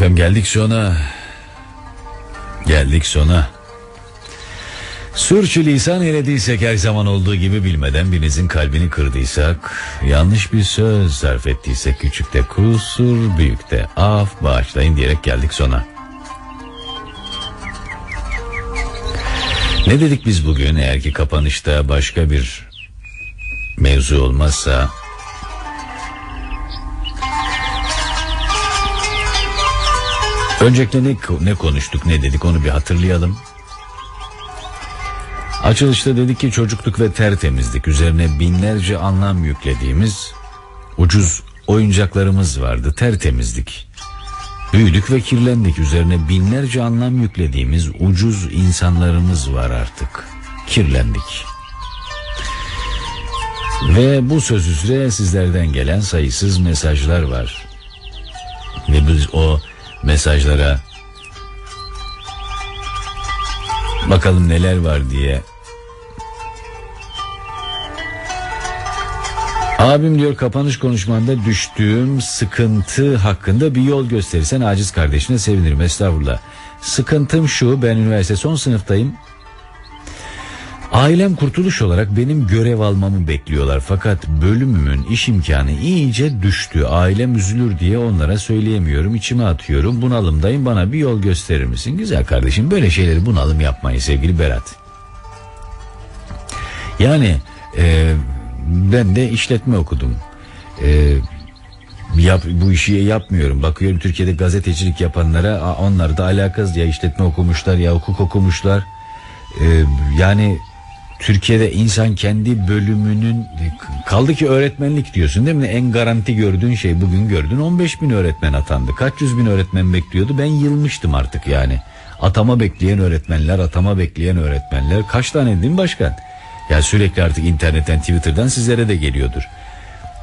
Efendim geldik sona. Geldik sona. Sürçülisan eylediysek her zaman olduğu gibi bilmeden birinizin kalbini kırdıysak, yanlış bir söz sarf ettiysek küçükte kusur, büyükte af bağışlayın diyerek geldik sona. Ne dedik biz bugün eğer ki kapanışta başka bir mevzu olmazsa Öncelikle ne, ne konuştuk ne dedik onu bir hatırlayalım. Açılışta dedik ki çocukluk ve tertemizlik üzerine binlerce anlam yüklediğimiz ucuz oyuncaklarımız vardı tertemizlik. Büyüdük ve kirlendik üzerine binlerce anlam yüklediğimiz ucuz insanlarımız var artık. Kirlendik. Ve bu söz üzere sizlerden gelen sayısız mesajlar var. Ve biz o mesajlara bakalım neler var diye Abim diyor kapanış konuşmanda düştüğüm sıkıntı hakkında bir yol gösterirsen aciz kardeşine sevinirim estağfurullah. Sıkıntım şu ben üniversite son sınıftayım. Ailem kurtuluş olarak benim görev almamı bekliyorlar fakat bölümümün iş imkanı iyice düştü. Ailem üzülür diye onlara söyleyemiyorum içime atıyorum bunalımdayım bana bir yol gösterir misin? Güzel kardeşim böyle şeyleri bunalım yapmayın sevgili Berat. Yani e, ben de işletme okudum. Ee, yap, bu işi yapmıyorum. Bakıyorum Türkiye'de gazetecilik yapanlara onlar da alakasız ya işletme okumuşlar ya hukuk okumuşlar. Ee, yani Türkiye'de insan kendi bölümünün kaldı ki öğretmenlik diyorsun değil mi? En garanti gördüğün şey bugün gördün 15 bin öğretmen atandı. Kaç yüz bin öğretmen bekliyordu ben yılmıştım artık yani. Atama bekleyen öğretmenler atama bekleyen öğretmenler kaç tane değil mi başkan? Ya sürekli artık internetten Twitter'dan sizlere de geliyordur.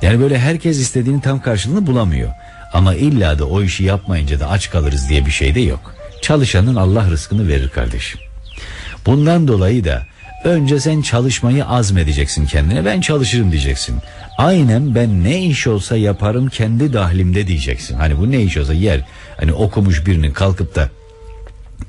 Yani böyle herkes istediğinin tam karşılığını bulamıyor. Ama illa da o işi yapmayınca da aç kalırız diye bir şey de yok. Çalışanın Allah rızkını verir kardeşim. Bundan dolayı da önce sen çalışmayı azmedeceksin kendine. Ben çalışırım diyeceksin. Aynen ben ne iş olsa yaparım kendi dahlimde diyeceksin. Hani bu ne iş olsa yer. Hani okumuş birinin kalkıp da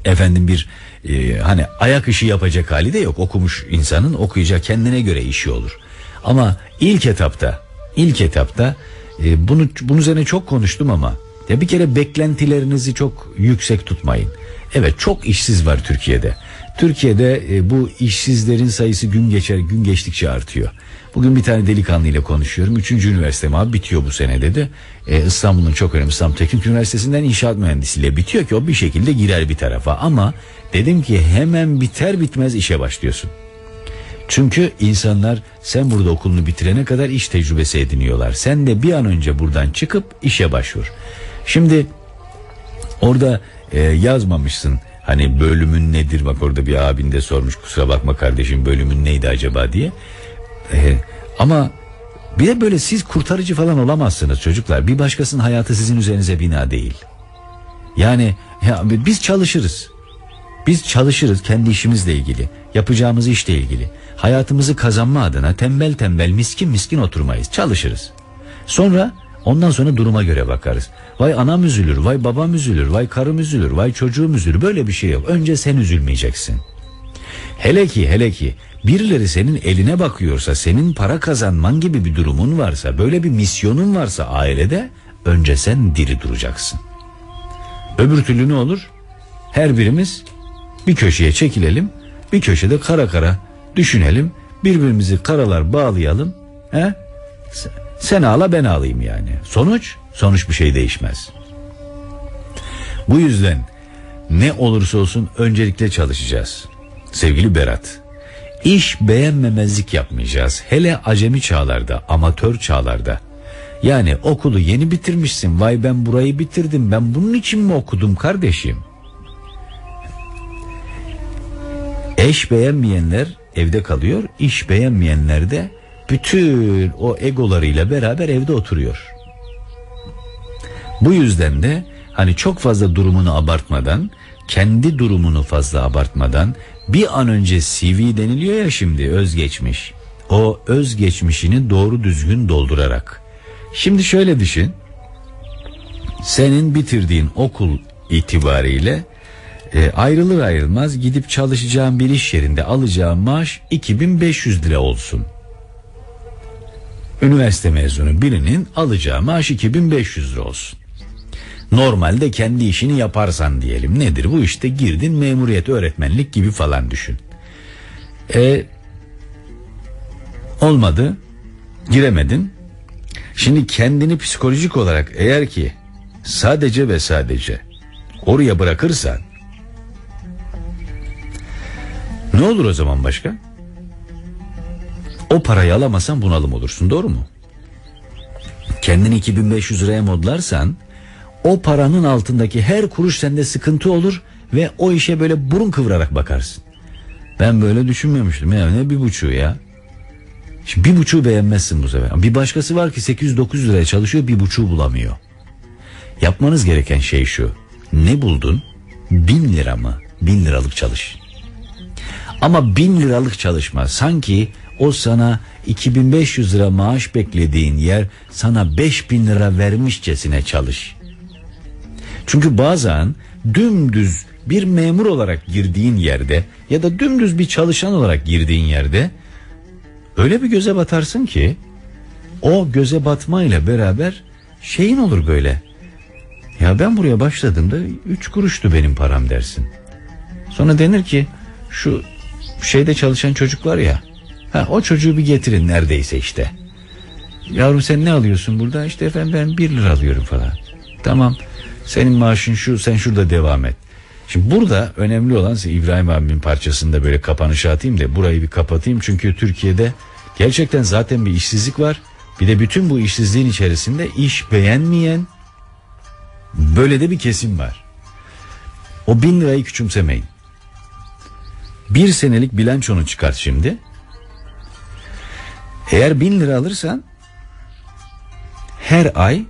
efendim bir e, hani ayak işi yapacak hali de yok. Okumuş insanın okuyacak kendine göre işi olur. Ama ilk etapta ilk etapta e, bunu bunun üzerine çok konuştum ama ya bir kere beklentilerinizi çok yüksek tutmayın. Evet çok işsiz var Türkiye'de. Türkiye'de e, bu işsizlerin sayısı gün geçer gün geçtikçe artıyor. Bugün bir tane delikanlı ile konuşuyorum. Üçüncü üniversitem abi bitiyor bu sene dedi. Ee, İstanbul'un çok önemli İstanbul Teknik Üniversitesi'nden inşaat mühendisiyle bitiyor ki o bir şekilde girer bir tarafa. Ama dedim ki hemen biter bitmez işe başlıyorsun. Çünkü insanlar sen burada okulunu bitirene kadar iş tecrübesi ediniyorlar. Sen de bir an önce buradan çıkıp işe başvur. Şimdi orada e, yazmamışsın hani bölümün nedir bak orada bir abin de sormuş kusura bakma kardeşim bölümün neydi acaba diye. Ee, ama bir de böyle siz kurtarıcı falan olamazsınız çocuklar. Bir başkasının hayatı sizin üzerinize bina değil. Yani ya, biz çalışırız. Biz çalışırız kendi işimizle ilgili. Yapacağımız işle ilgili. Hayatımızı kazanma adına tembel tembel miskin miskin oturmayız. Çalışırız. Sonra ondan sonra duruma göre bakarız. Vay anam üzülür, vay babam üzülür, vay karım üzülür, vay çocuğum üzülür. Böyle bir şey yok. Önce sen üzülmeyeceksin. Hele ki hele ki birileri senin eline bakıyorsa senin para kazanman gibi bir durumun varsa böyle bir misyonun varsa ailede önce sen diri duracaksın. Öbür türlü ne olur? Her birimiz bir köşeye çekilelim bir köşede kara kara düşünelim birbirimizi karalar bağlayalım. He? Sen ağla ben ağlayayım yani. Sonuç? Sonuç bir şey değişmez. Bu yüzden ne olursa olsun öncelikle çalışacağız. Sevgili Berat, iş beğenmemezlik yapmayacağız. Hele acemi çağlarda, amatör çağlarda. Yani okulu yeni bitirmişsin. Vay ben burayı bitirdim. Ben bunun için mi okudum kardeşim? Eş beğenmeyenler evde kalıyor. İş beğenmeyenler de bütün o egolarıyla beraber evde oturuyor. Bu yüzden de hani çok fazla durumunu abartmadan, kendi durumunu fazla abartmadan bir an önce CV deniliyor ya şimdi özgeçmiş. O özgeçmişini doğru düzgün doldurarak. Şimdi şöyle düşün. senin bitirdiğin okul itibariyle e, ayrılır ayrılmaz gidip çalışacağın bir iş yerinde alacağın maaş 2500 lira olsun. Üniversite mezunu birinin alacağı maaş 2500 lira olsun. Normalde kendi işini yaparsan diyelim nedir bu işte girdin memuriyet öğretmenlik gibi falan düşün. E olmadı giremedin. Şimdi kendini psikolojik olarak eğer ki sadece ve sadece oraya bırakırsan ne olur o zaman başka? O parayı alamazsan bunalım olursun doğru mu? Kendini 2500 liraya modlarsan o paranın altındaki her kuruş sende sıkıntı olur ve o işe böyle burun kıvırarak bakarsın. Ben böyle düşünmemiştim ya ne bir buçuğu ya. Şimdi bir buçuğu beğenmezsin bu sefer. Bir başkası var ki 800-900 liraya çalışıyor bir buçuğu bulamıyor. Yapmanız gereken şey şu. Ne buldun? Bin lira mı? Bin liralık çalış. Ama bin liralık çalışma sanki o sana 2500 lira maaş beklediğin yer sana 5000 lira vermişçesine çalış. Çünkü bazen dümdüz bir memur olarak girdiğin yerde ya da dümdüz bir çalışan olarak girdiğin yerde öyle bir göze batarsın ki o göze batmayla beraber şeyin olur böyle. Ya ben buraya başladığımda 3 kuruştu benim param dersin. Sonra denir ki şu şeyde çalışan çocuk var ya. Ha, o çocuğu bir getirin neredeyse işte. Yavrum sen ne alıyorsun burada? İşte efendim ben 1 lira alıyorum falan. Tamam senin maaşın şu sen şurada devam et. Şimdi burada önemli olan İbrahim abimin parçasında böyle kapanışı atayım da burayı bir kapatayım. Çünkü Türkiye'de gerçekten zaten bir işsizlik var. Bir de bütün bu işsizliğin içerisinde iş beğenmeyen böyle de bir kesim var. O bin lirayı küçümsemeyin. Bir senelik bilançonu çıkart şimdi. Eğer bin lira alırsan her ay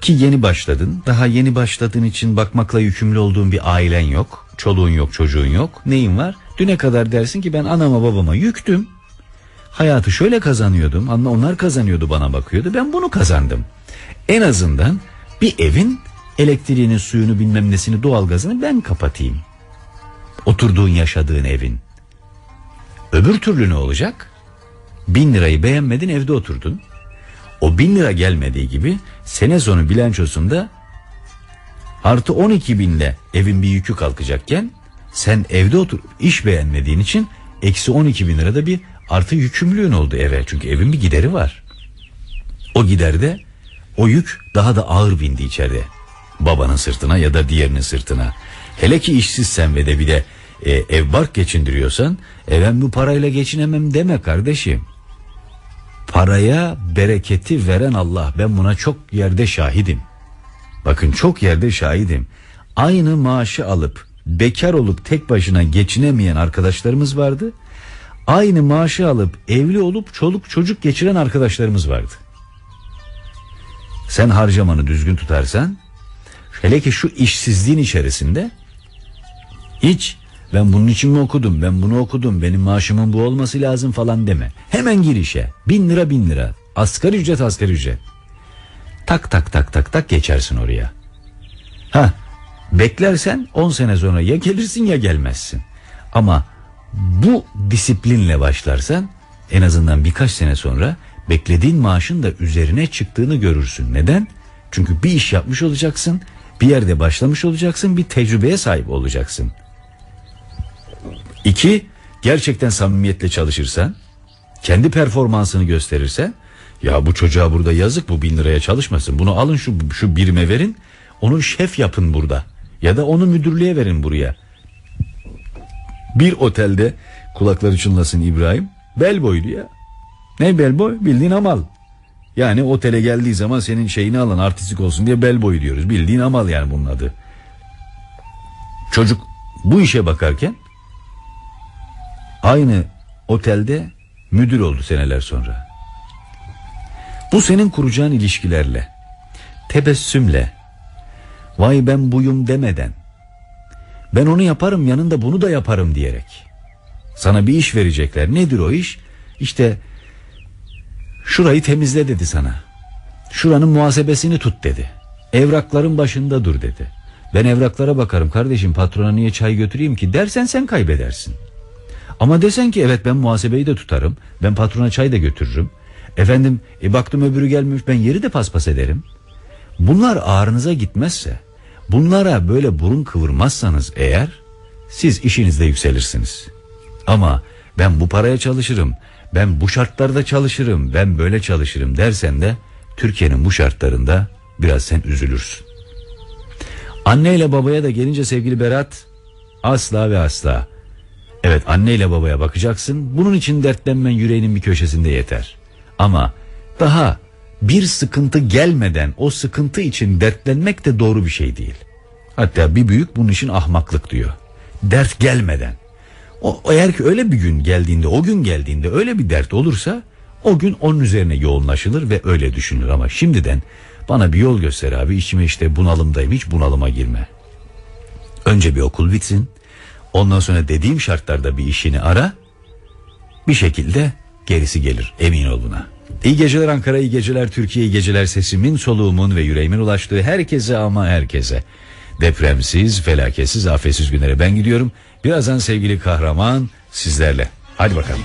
ki yeni başladın. Daha yeni başladığın için bakmakla yükümlü olduğun bir ailen yok. Çoluğun yok, çocuğun yok. Neyin var? Düne kadar dersin ki ben anama babama yüktüm. Hayatı şöyle kazanıyordum. Anla onlar kazanıyordu bana bakıyordu. Ben bunu kazandım. En azından bir evin elektriğini, suyunu bilmem nesini, doğalgazını ben kapatayım. Oturduğun yaşadığın evin. Öbür türlü ne olacak? Bin lirayı beğenmedin evde oturdun. O bin lira gelmediği gibi sene sonu bilançosunda artı 12 binle evin bir yükü kalkacakken sen evde otur iş beğenmediğin için eksi 12 bin lirada bir artı yükümlülüğün oldu eve. Çünkü evin bir gideri var. O giderde o yük daha da ağır bindi içeride. Babanın sırtına ya da diğerinin sırtına. Hele ki işsizsen ve de bir de e, ev bark geçindiriyorsan e ben bu parayla geçinemem deme kardeşim. Paraya bereketi veren Allah. Ben buna çok yerde şahidim. Bakın çok yerde şahidim. Aynı maaşı alıp bekar olup tek başına geçinemeyen arkadaşlarımız vardı. Aynı maaşı alıp evli olup çoluk çocuk geçiren arkadaşlarımız vardı. Sen harcamanı düzgün tutarsan hele ki şu işsizliğin içerisinde hiç ben bunun için mi okudum ben bunu okudum benim maaşımın bu olması lazım falan deme. Hemen gir işe bin lira bin lira asgari ücret asgari ücret. Tak tak tak tak tak geçersin oraya. Ha beklersen 10 sene sonra ya gelirsin ya gelmezsin. Ama bu disiplinle başlarsan en azından birkaç sene sonra beklediğin maaşın da üzerine çıktığını görürsün. Neden? Çünkü bir iş yapmış olacaksın, bir yerde başlamış olacaksın, bir tecrübeye sahip olacaksın. İki, gerçekten samimiyetle çalışırsan, kendi performansını gösterirsen, ya bu çocuğa burada yazık bu bin liraya çalışmasın. Bunu alın şu, şu birime verin, onu şef yapın burada. Ya da onu müdürlüğe verin buraya. Bir otelde kulakları çınlasın İbrahim, bel boydu ya. Ne bel boy? Bildiğin amal. Yani otele geldiği zaman senin şeyini alan artistik olsun diye bel boyu diyoruz. Bildiğin amal yani bunun adı. Çocuk bu işe bakarken aynı otelde müdür oldu seneler sonra. Bu senin kuracağın ilişkilerle, tebessümle, vay ben buyum demeden, ben onu yaparım yanında bunu da yaparım diyerek. Sana bir iş verecekler. Nedir o iş? İşte şurayı temizle dedi sana. Şuranın muhasebesini tut dedi. Evrakların başında dur dedi. Ben evraklara bakarım kardeşim patrona niye çay götüreyim ki dersen sen kaybedersin. Ama desen ki evet ben muhasebeyi de tutarım. Ben patrona çay da götürürüm. Efendim e baktım öbürü gelmiş ben yeri de paspas ederim. Bunlar ağrınıza gitmezse, bunlara böyle burun kıvırmazsanız eğer siz işinizde yükselirsiniz. Ama ben bu paraya çalışırım, ben bu şartlarda çalışırım, ben böyle çalışırım dersen de Türkiye'nin bu şartlarında biraz sen üzülürsün. Anneyle babaya da gelince sevgili Berat asla ve asla. Evet anneyle babaya bakacaksın. Bunun için dertlenmen yüreğinin bir köşesinde yeter. Ama daha bir sıkıntı gelmeden o sıkıntı için dertlenmek de doğru bir şey değil. Hatta bir büyük bunun için ahmaklık diyor. Dert gelmeden. O eğer ki öyle bir gün geldiğinde, o gün geldiğinde öyle bir dert olursa o gün onun üzerine yoğunlaşılır ve öyle düşünülür ama şimdiden bana bir yol göster abi içime işte bunalımdayım hiç bunalıma girme. Önce bir okul bitsin. Ondan sonra dediğim şartlarda bir işini ara. Bir şekilde gerisi gelir. Emin ol buna. İyi geceler Ankara, iyi geceler Türkiye, iyi geceler sesimin, soluğumun ve yüreğimin ulaştığı herkese ama herkese. Depremsiz, felaketsiz, afetsiz günlere ben gidiyorum. Birazdan sevgili kahraman sizlerle. Hadi bakalım.